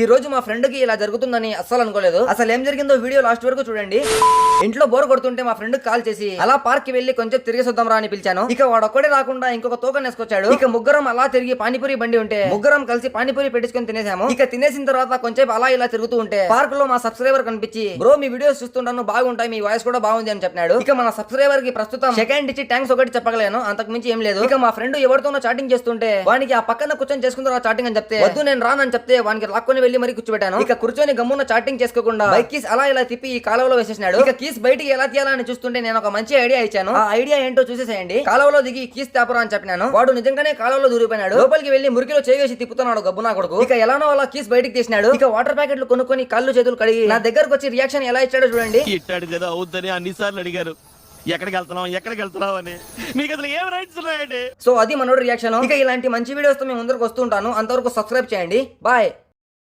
ఈ రోజు మా ఫ్రెండ్కి ఇలా జరుగుతుందని అస్సలు అనుకోలేదు. అసలు ఏం జరిగిందో వీడియో లాస్ట్ వరకు చూడండి. ఇంట్లో బోర్ కొడుతుంటే మా ఫ్రెండ్ కాల్ చేసి అలా పార్క్కి వెళ్ళి కొంచెం తిరిగి రా అని పిలిచాను. ఇక వాడు ఒక్కడే రాకుండా ఇంకొక తోక నేసుకొచ్చాడు. ఇక ముగ్గురం అలా తిరిగి పానీపూరి బండి ఉంటే ముగ్గురం కలిసి పానీపూరి పెట్టించుకొని తినేసాము. ఇక తినేసిన తర్వాత కొంచెం అలా ఇలా తిరుగుతూ ఉంటే పార్క్లో మా సబ్స్క్రైబర్ కనిపించి బ్రో మీ వీడియోస్ చూస్తుంటాను బాగుంటాయి మీ వాయిస్ కూడా బాగుంది అని చెప్పినాడు. ఇక మన సబ్స్క్రైబర్కి ప్రస్తుతం సెకండ్ ఇచ్చి థ్యాంక్స్ ఒకటి చెప్పగలేను అంతకు మించి ఏం లేదు. ఇక మా ఫ్రెండ్ ఎవరితోనో చాటింగ్ చేస్తుంటే వానికి ఆ పక్కన కూర్చొని చేసుకుంటారు చాటింగ్ అని చెప్తే వద్దు నేను రానని చెప్తే వానికి లాక్కొని వెళ్ళి మరీ కూర్చోబెట్టాను. ఇక కూర్చొని గమ్మున చాటింగ్ చేసుకోకుండా బైక్ కీస్ అలా ఇలా తిప్పి ఈ కాలువలో వేసేసినాడు. ఇక కీస్ బయటికి ఎలా తీయాలని చూస్తుంటే నేను ఒక మంచి ఐడియా ఇచ్చాను. ఆ ఐడియా ఏంటో చూసేసేయండి. కాలువలో దిగి కీస్ తేపరా అని చెప్పినాను. వాడు నిజంగానే కాలువలో దూరిపోయినాడు. లోపలికి వెళ్ళి మురికిలో చేసి తిప్పుతున్నాడు గబ్బునా కొడుకు. ఇక ఎలానో అలా కీస్ బయటికి తీసినాడు. ఇక వాటర్ ప్యాకెట్లు కొనుక్కొని కాళ్ళు చేతులు కడిగి నా దగ్గరకు వచ్చి రియాక్షన్ ఎలా ఇచ్చాడో చూడండి. ఇట్టాడిదేదో అవుద్దని అన్నిసార్లు అడిగారు. ఎక్కడికి వెళ్తున్నాం ఎక్కడికి వెళ్తున్నాం అని. మీకు అసలు ఏం రైట్స్ ఉన్నాయండి? సో అది మనోడు రియాక్షన్ ఇక ఇలాంటి మంచి వీడియోస్తో మేము ముందరకు వస్తుంటాను అంతవరకు సబ్స్క్రైబ్ చేయండి. బాయ్